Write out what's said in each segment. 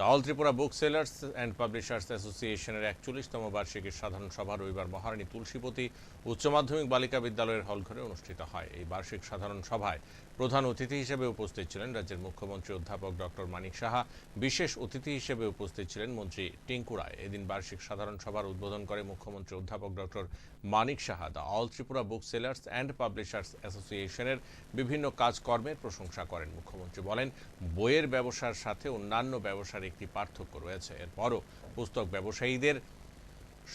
The all Tripura book sellers and publishers অ্যাসোসিয়েশনের একচল্লিশতম বার্ষিকীর সাধারণ সভা রবিবার মহারানী তুলসীপতি উচ্চ মাধ্যমিক বালিকা বিদ্যালয়ের হলঘরে অনুষ্ঠিত হয়। এই বার্ষিক সাধারণ সভায় প্রধান অতিথি হিসেবে উপস্থিত ছিলেন রাজ্যের মুখ্যমন্ত্রী অধ্যাপক ডক্টর মানিক সাহা, বিশেষ অতিথি হিসেবে উপস্থিত ছিলেন মন্ত্রী টিঙ্কু রায়। এদিন বার্ষিক সাধারণ সভার উদ্বোধন করে মুখ্যমন্ত্রী অধ্যাপক doctor Manik Saha. The all Tripura book sellers and publishers অ্যাসোসিয়েশনের বিভিন্ন কাজকর্মের প্রশংসা করেন। মুখ্যমন্ত্রী বলেন, বইয়ের ব্যবসার সাথে অন্যান্য ব্যবসার একটি পার্থক্য রয়েছে। এরপরও পুস্তক ব্যবসায়ীদের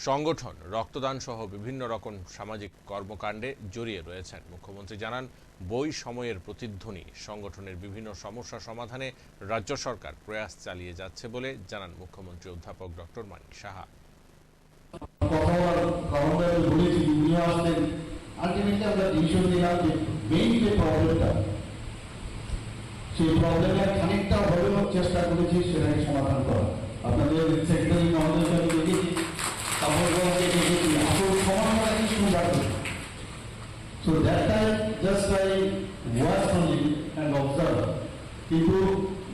সংগঠন রক্তদান সহ বিভিন্ন রকম সামাজিক কর্মকাণ্ডে জড়িয়ে রয়েছেন। মুখ্যমন্ত্রী জানান, বই সময়ের প্রতিধ্বনি, সংগঠনের বিভিন্ন সমস্যা সমাধানে রাজ্য সরকার প্রয়াস চালিয়ে যাচ্ছে বলে জানান মুখ্যমন্ত্রী অধ্যাপক ডক্টর মানিক সাহা। আলটিমেটলি আমরা ডিসিশন নিলাম যে মেইন যে প্রবলেমটা সেই প্রবলেমের খানিকটা হলেও চেষ্টা করেছি, সেটাকে সমাধান করা আপনাদের সেক্রেটারি মহোদয় দেখেছি আসল কি কিন্তু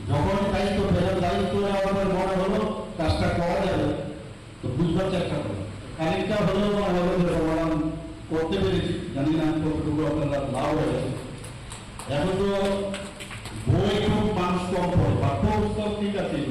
যখন দায়িত্ব পেলাম দায়িত্ব আমাদের মনে হলো কাজটা করা যাবে, তো বুঝবার চেষ্টা করো। খানিকটা হলেও মনে সমাধান করতে পেরেছি। জানি না কতটুকু আপনারা লাভ হয়েছে। এখন তো significativo.